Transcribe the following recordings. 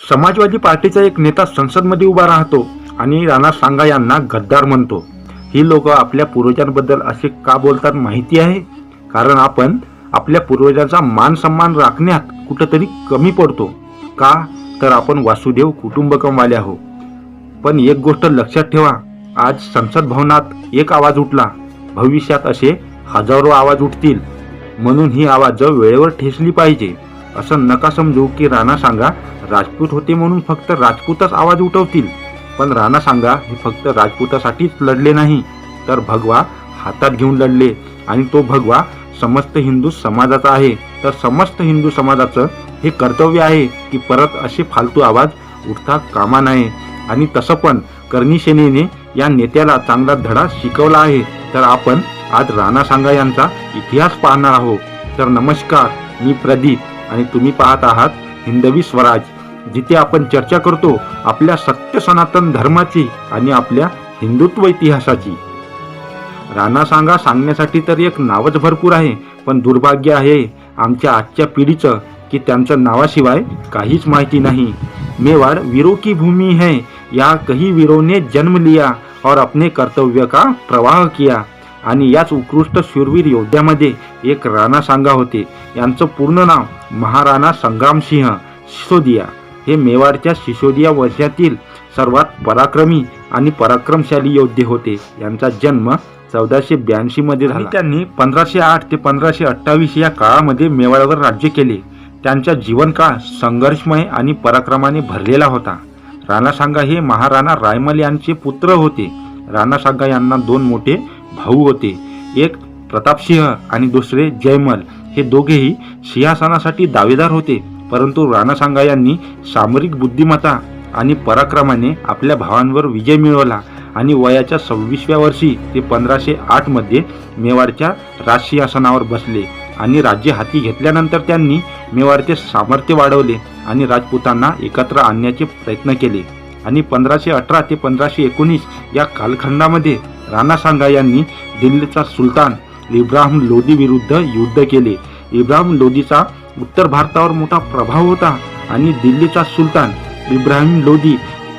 समाजवादी पार्टीचा एक नेता संसदमध्ये उभा राहतो आणि राणा सांगा यांना गद्दार म्हणतो. ही लोक आपल्या पूर्वजांबद्दल असे का बोलतात माहिती आहे? कारण आपण आपल्या पूर्वजांचा मान सन्मान राखण्यात कुठंतरी कमी पडतो. का? तर आपण वासुदेव कुटुंबकमवाले आहो पण एक गोष्ट लक्षात ठेवा आज संसद भवनात एक आवाज उठला. भविष्यात असे हजारो आवाज उठतील. म्हणून ही आवाज वेळेवर ठेचली पाहिजे. असं नका समजू की राणा सांगा राजपूत होते म्हणून फक्त राजपूतच आवाज उठवतील. पण राणा सांगा हे फक्त राजपूतासाठीच लढले नाही. तर भगवा हातात घेऊन लढले. आणि तो भगवा समस्त हिंदू समाजाचा आहे. तर समस्त हिंदू समाजाचं हे कर्तव्य आहे की परत असे फालतू आवाज उठता कामा नये. आणि तसं पण करणी सेनेने या नेत्याला चांगला धडा शिकवला आहे. तर आपण आज राणा सांगा यांचा इतिहास पाहणार आहोत. तर नमस्कार मी प्रदीप. आणि तुम्ही पाहत आहात हिंदवी स्वराज जिथे आपण चर्चा करतो आपल्या सत्य सनातन धर्माची आणि आपल्या हिंदुत्व इतिहासाची. राणा सांगा सांगण्यासाठी तर एक नावच भरपूर आहे पण दुर्भाग्य आहे आमच्या आजच्या पिढीचं की त्यांच्या नावाशिवाय काहीच माहिती नाही. मेवाड़ वीरों की भूमि है यहाँ कही वीरों ने जन्म लिया और अपने कर्तव्य का प्रवाह किया. आणि याच उत्कृष्ट शूरवीर योद्ध्यामध्ये एक राणा सांगा होते यांचं पूर्ण नाव महाराणा संग्रामसिंह सिसोदिया हे मेवाडच्या सिसोदिया वर्षातील सर्वात पराक्रमी आणि पराक्रमशाली योद्धे होते. यांचा जन्म चौदाशे ब्याऐंशी मध्ये झाला. त्यांनी पंधराशे आठ ते पंधराशे अठ्ठावीस या काळामध्ये मेवाडवर राज्य केले. त्यांचा जीवनकाळ संघर्षमय आणि पराक्रमाने भरलेला होता. राणा सांगा हे महाराणा रायमल यांचे पुत्र होते. राणा सांगा यांना दोन मोठे भाऊ होते. एक प्रतापसिंह आणि दुसरे जयमल. हे दोघेही सिंहासनासाठी दावेदार होते. परंतु राणासांगा यांनी सामरिक बुद्धिमत्ता आणि पराक्रमाने आपल्या भावांवर विजय मिळवला आणि वयाच्या सव्वीसव्या वर्षी ते पंधराशे आठमध्ये मेवाडच्या राजसिंहासनावर बसले आणि राज्य हाती घेतल्यानंतर त्यांनी मेवाडचे सामर्थ्य वाढवले आणि राजपुतांना एकत्र आणण्याचे प्रयत्न केले. आणि पंधराशे अठरा ते पंधराशे एकोणीस या कालखंडामध्ये राणासांगा यांनी दिल्लीचा सुलतान इब्राहिम लोदी विरुद्ध युद्ध केले. इब्राहिम लोदीचा उत्तर भारतावर मोठा प्रभाव होता आणि दिल्लीचा सुलतान इब्राहिम लोदी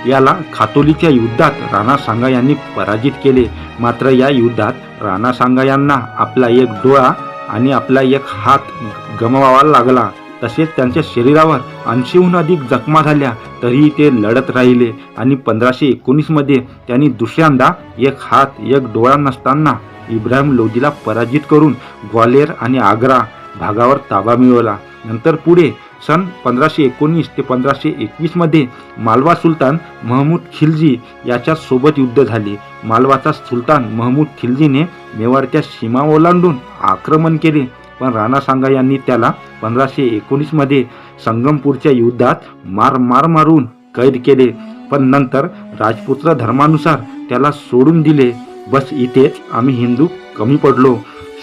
याला खातोलीच्या युद्धात राणा सांगा यांनी पराजित केले. मात्र या युद्धात राणा सांगा यांना आपला एक डोळा आणि आपला एक हात गमवावा लागला. तसेच त्यांच्या शरीरावर ऐंशीहून अधिक जखमा झाल्या तरीही ते लढत राहिले. आणि पंधराशे एकोणीसमध्ये त्यांनी दुसऱ्यांदा एक हात एक डोळा नसताना इब्राहिम लोदीला पराजित करून ग्वालेर आणि आग्रा भागावर ताबा मिळवला. नंतर पुढे सन पंधराशे एकोणीस ते पंधराशे एकवीसमध्ये मालवा सुलतान महमूद खिलजी याच्या सोबत युद्ध झाले. मालवाचा सुलतान महमूद खिलजीने मेवाडच्या सीमा ओलांडून आक्रमण केले. पण राणा सांगा यांनी त्याला पंधराशे एकोणीसमध्ये संगमपूरच्या युद्धात मार मार मारून कैद केले. पण नंतर राजपुत्र धर्मानुसार त्याला सोडून दिले. बस इथेच आम्ही हिंदू कमी पडलो.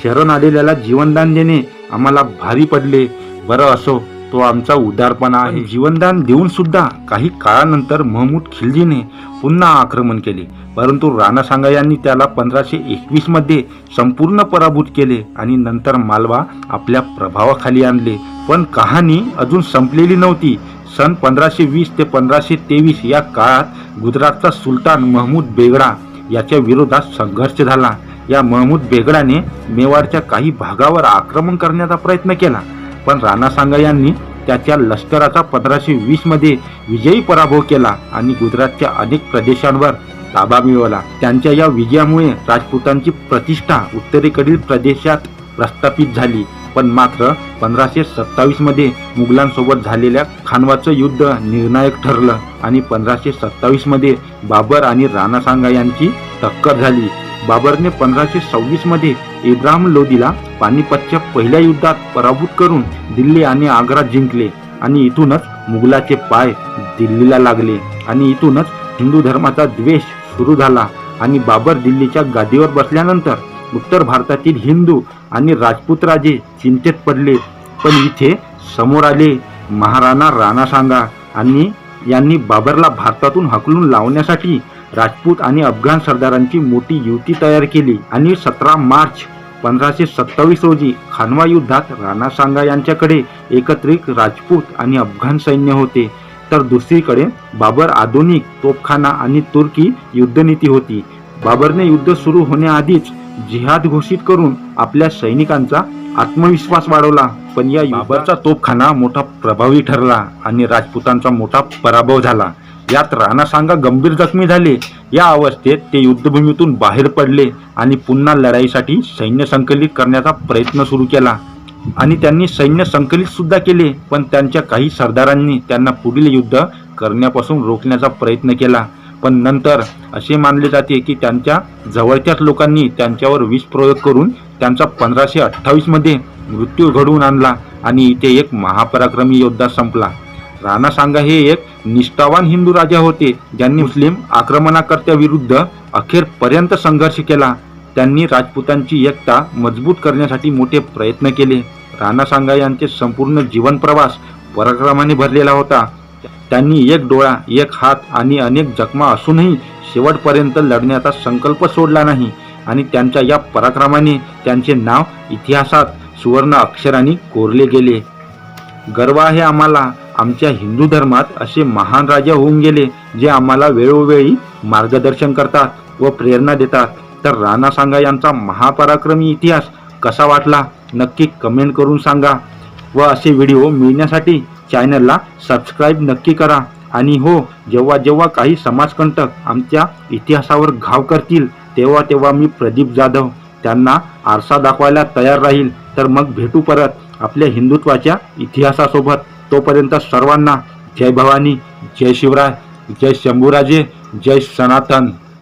शरण आलेल्याला जीवनदान देणे आम्हाला भारी पडले. बरं असो तो आमचा उदारपणा आहे. जीवनदान देऊन सुद्धा काही काळानंतर महमूद खिलजीने पुन्हा आक्रमण केले. परंतु राणा सांगा यांनी त्याला पंधराशे एकवीसमध्ये संपूर्ण पराभूत केले आणि नंतर मालवा आपल्या प्रभावाखाली आणले. पण कहाणी अजून संपलेली नव्हती. सन पंधराशे वीस ते पंधराशे तेवीस या काळात गुजरातचा सुलतान महमूद बेगडा याच्या विरोधात संघर्ष झाला. या महमूद बेगडाने मेवाडच्या काही भागावर आक्रमण करण्याचा प्रयत्न केला. पण राणा सांगा यांनी त्याच्या लष्कराचा पंधराशे वीसमध्ये विजयी पराभव केला आणि गुजरातच्या अनेक प्रदेशांवर ताबा मिळवला. त्यांच्या या विजयामुळे राजपुतांची प्रतिष्ठा उत्तरेकडील प्रदेशात प्रस्थापित झाली. पण मात्र पंधराशे सत्तावीसमध्ये मुघलांसोबत झालेल्या खानवाचं युद्ध निर्णायक ठरलं आणि पंधराशे सत्तावीसमध्ये बाबर आणि राणा सांगा यांची टक्कर झाली. बाबरने पंधराशे सव्वीसमध्ये इब्राहिम लोदीला पानिपतच्या पहिल्या युद्धात पराभूत करून दिल्ली आणि आग्रा जिंकले आणि इथूनच मुघलाचे पाय दिल्लीला लागले आणि इथूनच हिंदू धर्माचा द्वेष सुरू झाला आणि बाबर दिल्लीच्या गादीवर बसल्यानंतर उत्तर भारतातील हिंदू आणि राजपूत राजे चिंतेत पडले. पण इथे समोर आले महाराणा राणा सांगा आणि यांनी बाबरला भारतातून हकलून लावण्यासाठी राजपूत आणि अफगाण सरदारांची मोठी युती तयार केली. आणि सतरा मार्च पंधराशे सत्तावीस रोजी खानवा युद्धात राणा सांगा यांच्याकडे एकत्रित राजपूत आणि अफगाण सैन्य होते. तर दुसरीकडे बाबर आधुनिक तोफखाना आणि तुर्की युद्धनीती होती. बाबरने युद्ध सुरू होण्याआधीच जिहाद घोषित करून आपल्या सैनिकांचा आत्मविश्वास वाढवला. पण या बाबरचा तोफखाना मोठा प्रभावी ठरला आणि राजपुतांचा मोठा पराभव झाला. यात राणा सांगा गंभीर जखमी झाले. या अवस्थेत ते युद्धभूमीतून बाहेर पडले आणि पुन्हा लढाईसाठी सैन्य संकलित करण्याचा प्रयत्न सुरू केला. आणि त्यांनी सैन्य संकलित सुद्धा केले पण त्यांच्या काही सरदारांनी त्यांना पुढील युद्ध करण्यापासून रोखण्याचा प्रयत्न केला. पण नंतर असे मानले जाते की त्यांच्या जवळच्याच लोकांनी त्यांच्यावर विष प्रयोग करून त्यांचा पंधराशे अठ्ठावीसमध्ये मृत्यू घडवून आणला आणि इथे एक महापराक्रमी योद्धा संपला. राणा सांगा हे एक निष्ठावान हिंदू राजा होते. ज्यांनी मुस्लिम आक्रमणाकर्त्याविरुद्ध अखेरपर्यंत संघर्ष केला. त्यांनी राजपूतांची एकता मजबूत करण्यासाठी मोठे प्रयत्न केले. राणा सांगा यांचे संपूर्ण जीवन प्रवास पराक्रमाने भरलेला होता. त्यांनी एक डोळा एक हात आणि अनेक जखमा असूनही शेवटपर्यंत लढण्याचा संकल्प सोडला नाही आणि त्यांच्या या पराक्रमाने त्यांचे नाव इतिहासात सुवर्ण अक्षरांनी कोरले गेले. गर्व आहे आम्हाला आमच्या हिंदू धर्मात असे महान राजा होऊन गेले जे आम्हाला वेळोवेळी मार्गदर्शन करतात व प्रेरणा देतात. तर राणा सांगा यांचा महापराक्रमी इतिहास कसा वाटला? नक्की कमेंट करून सांगा. व असे व्हिडिओ मिळण्यासाठी चॅनलला सबस्क्राईब नक्की करा. आणि हो जेव्हा जेव्हा काही समाजकंटक आमच्या इतिहासावर घाव करतील तेव्हा तेव्हा मी प्रदीप जाधव त्यांना आरसा दाखवायला तयार राहील. तर मग भेटू परत आपल्या हिंदुत्वाच्या इतिहासासोबत. तोपर्यंत सर्वांना जय भवानी जय शिवराय जय शंभूराजे जय सनातन.